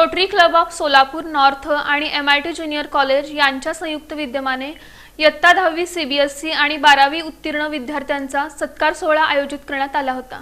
Rotary club of Solapur north आणि M I T junior college यांच्या संयुक्त विद्यमाने इयत्ता दहावी सीबीएसई आणि बारावी उत्तीर्ण विद्यार्थ्यांचा सत्कार सोहळा आयोजित करण्यात आला होता.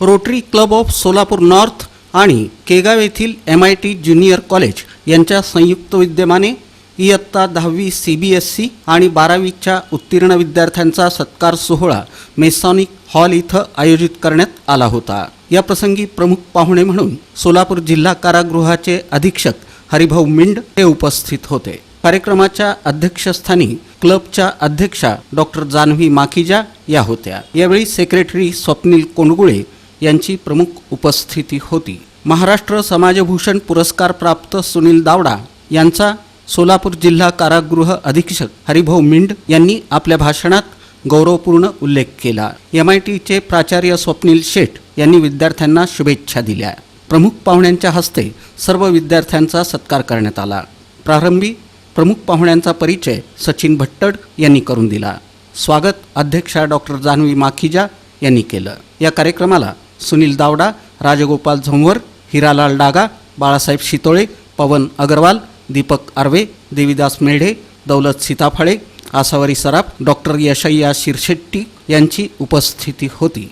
Rotary club of Solapur north आणि केगाव येथील M I T junior college यांच्या संयुक्त विद्यमाने इयत्ता दहावी सी बी एस सी आणि बारावीच्या उत्तीर्ण विद्यार्थ्यांचा सत्कार सोहळा मेसॉनिक हॉल इथं आयोजित करण्यात आला होता. या प्रसंगी प्रमुख पाहुणे म्हणून सोलापूर जिल्हा कारागृहाचे अधीक्षक हरिभाऊ मिंड हे उपस्थित होते. कार्यक्रमाच्या अध्यक्षस्थानी क्लबच्या अध्यक्षा डॉक्टर जान्हवी माखीजा या होत्या. यावेळी सेक्रेटरी स्वप्नील कोंडगुळे यांची प्रमुख उपस्थिती होती. महाराष्ट्र समाजभूषण पुरस्कार प्राप्त सुनील दावडा यांचा सोलापूर जिल्हा कारागृह अधीक्षक हरिभाऊ मिंड यांनी आपल्या भाषणात गौरवपूर्ण उल्लेख केला. एम आय टीचे प्राचार्य स्वप्नील शेठ यांनी विद्यार्थ्यांना शुभेच्छा दिल्या. प्रमुख पाहुण्यांच्या हस्ते सर्व विद्यार्थ्यांचा सत्कार करण्यात आला. प्रारंभी प्रमुख पाहुण्यांचा परिचय सचिन भट्टड यांनी करून दिला. स्वागत अध्यक्षा डॉक्टर जान्हवी माखीजा यांनी केलं. या कार्यक्रमाला सुनील दावडा राजगोपाल झोंवर हिरालाल डागा बाळासाहेब शितोळे पवन अगरवाल दीपक आर्वे देविदास मेढे दौलत सीताफळे आसावरी सराफ डॉक्टर यशय्या शिरशेट्टी यांची उपस्थिती होती.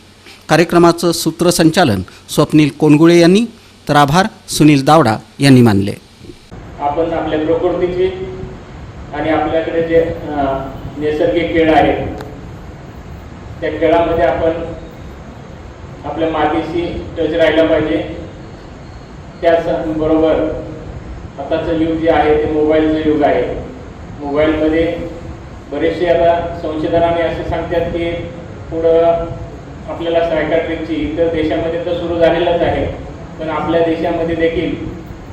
कार्यक्रमाचं सूत्रसंचालन स्वप्नील कोणगुळे यांनी तर आभार सुनील दावडा यांनी मानले. आपण आपल्या प्रकृतीची आणि आपल्याकडे जे नैसर्गिक खेळ आहेत त्या खेळामध्ये आपण आपल्या मातीशी टच राहिला पाहिजे. त्याच बरोबर आताचं युग जे आहे ते मोबाईलचं युग आहे. मोबाईलमध्ये बरेचसे आता संशोधनाने असे सांगतात की पुढं आपल्याला सायकाट्रिकची इतर देशामध्ये तर सुरू झालेलंच आहे पण आपल्या देशामध्ये देखील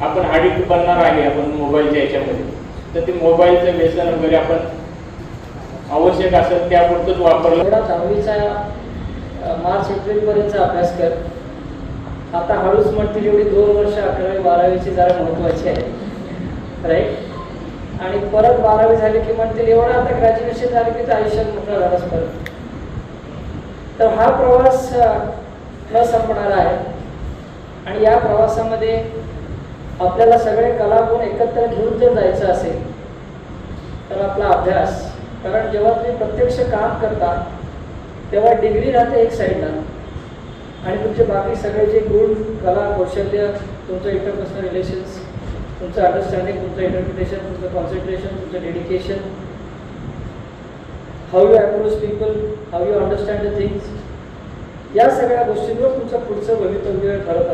आपण अडिक्ट बनणार आहे आपण मोबाईलच्या याच्यामध्ये. तर ते मोबाईलचं व्यसन वगैरे आपण आवश्यक असेल त्यापुरतंच वापरलं. एवढा दहावीचा मार्च एप्रिलपर्यंतचा अभ्यास कर. आता हळूच म्हणतील एवढी दोन वर्ष अकरावी बारावीची जरा महत्त्वाची आहे. राईट आणि परत बारावी झाली की म्हणतील एवढं आता ग्रॅज्युएशन झालं की तर आयुष्यात मोठा झालाच परत. तर हा प्रवास न संपणारा आहे. आणि या प्रवासामध्ये आपल्याला सगळे कलागुण एकत्र घेऊन जर जायचं असेल तर आपला अभ्यास. कारण जेव्हा तुम्ही प्रत्यक्ष काम करता तेव्हा डिग्री राहते एक साईडला आणि तुमचे बाकी सगळे जे गुण कला कौशल्य तुमचं इंटरपर्सनल रिलेशन्स तुमचं अंडरस्टँडिंग तुमचं इंटरप्रिटेशन तुमचं कॉन्सन्ट्रेशन तुमचं dedication how you approach people how you understand the things या सगळ्या गोष्टींवर तुमचं पुढचं भवितव्य ठरत असतं.